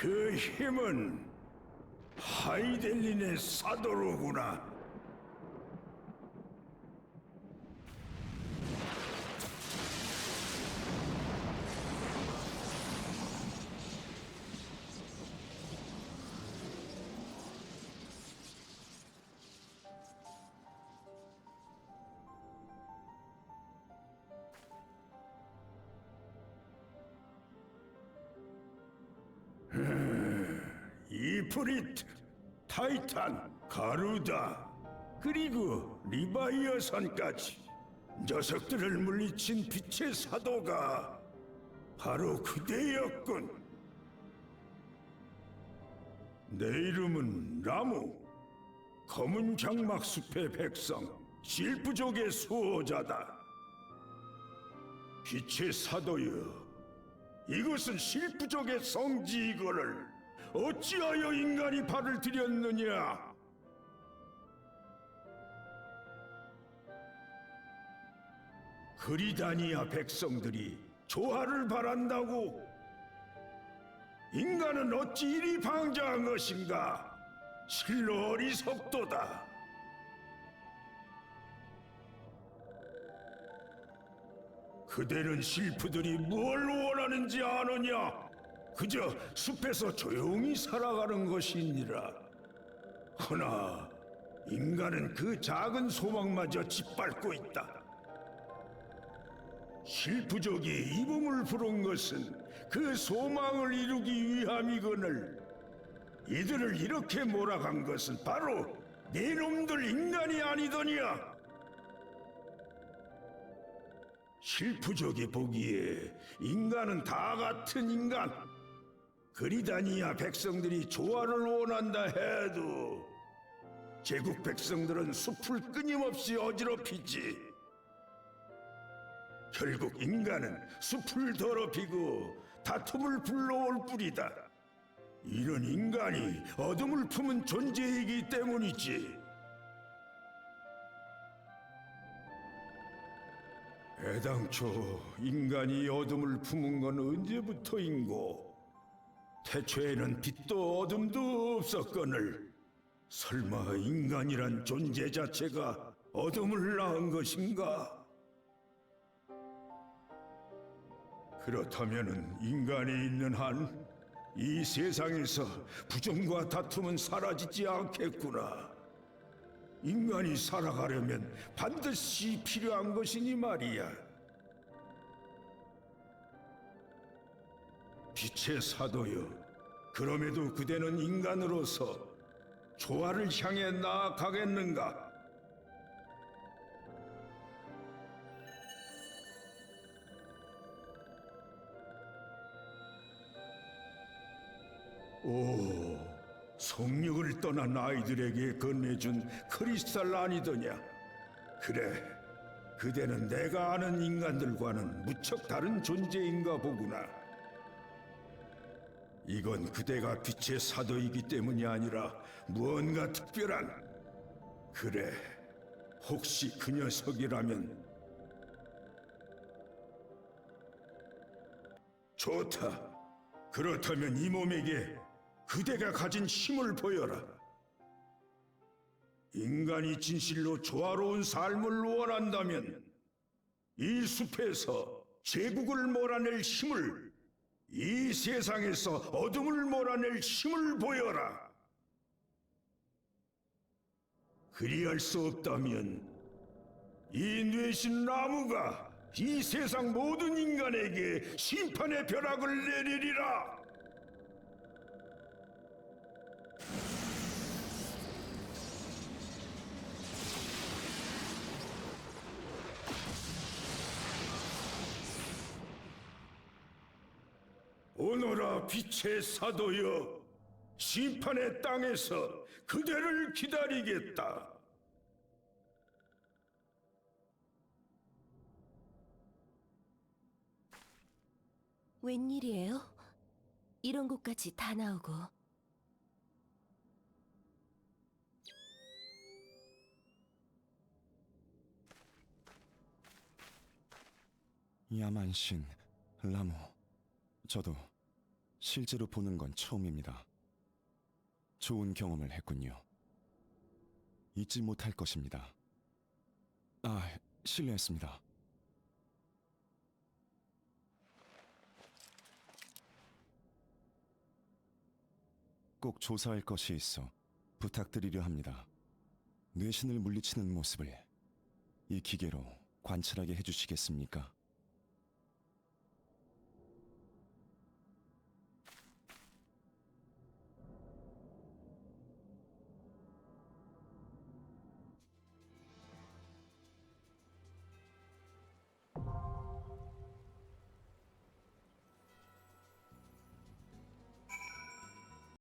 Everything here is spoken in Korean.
그 힘은 하이델린의 사도로구나. 이프리트, 타이탄, 가루다, 그리고 리바이어선까지 녀석들을 물리친 빛의 사도가 바로 그대였군. 내 이름은 라무, 검은 장막 숲의 백성, 실부족의 수호자다. 빛의 사도여, 이것은 실부족의 성지이거늘 어찌하여 인간이 발을 들였느냐? 그리다니아 백성들이 조화를 바란다고 인간은 어찌 이리 방자한 것인가? 실로 어리석도다. 그대는 실프들이 뭘 원하는지 아느냐? 그저 숲에서 조용히 살아가는 것이니라. 허나 인간은 그 작은 소망마저 짓밟고 있다. 실프족이 이 몸을 부른 것은 그 소망을 이루기 위함이거늘 이들을 이렇게 몰아간 것은 바로 네 놈들 인간이 아니더냐? 실프족이 보기에 인간은 다 같은 인간. 그리다니아 백성들이 조화를 원한다 해도 제국 백성들은 숲을 끊임없이 어지럽히지. 결국 인간은 숲을 더럽히고 다툼을 불러올 뿐이다. 이런 인간이 어둠을 품은 존재이기 때문이지. 애당초 인간이 어둠을 품은 건 언제부터인고? 태초에는 빛도 어둠도 없었거늘 설마 인간이란 존재 자체가 어둠을 낳은 것인가? 그렇다면은 인간이 있는 한 이 세상에서 부정과 다툼은 사라지지 않겠구나. 인간이 살아가려면 반드시 필요한 것이니 말이야. 빛의 사도여, 그럼에도 그대는 인간으로서 조화를 향해 나아가겠는가? 오, 성령을 떠난 아이들에게 건네준 크리스탈 아니더냐? 그래, 그대는 내가 아는 인간들과는 무척 다른 존재인가 보구나. 이건 그대가 빛의 사도이기 때문이 아니라 무언가 특별한. 그래, 혹시 그 녀석이라면 좋다. 그렇다면 이 몸에게 그대가 가진 힘을 보여라. 인간이 진실로 조화로운 삶을 원한다면 이 숲에서 제국을 몰아낼 힘을 이 세상에서 어둠을 몰아낼 힘을 보여라. 그리할 수 없다면 이 뇌신 나무가 이 세상 모든 인간에게 심판의 벼락을 내리리라. 오너라 빛의 사도여 심판의 땅에서 그대를 기다리겠다. 웬일이에요? 이런 곳까지 다 나오고 야만신, 라모, 저도 실제로 보는 건 처음입니다. 좋은 경험을 했군요. 잊지 못할 것입니다. 아, 실례했습니다. 꼭 조사할 것이 있어 부탁드리려 합니다. 뇌신을 물리치는 모습을 이 기계로 관찰하게 해주시겠습니까?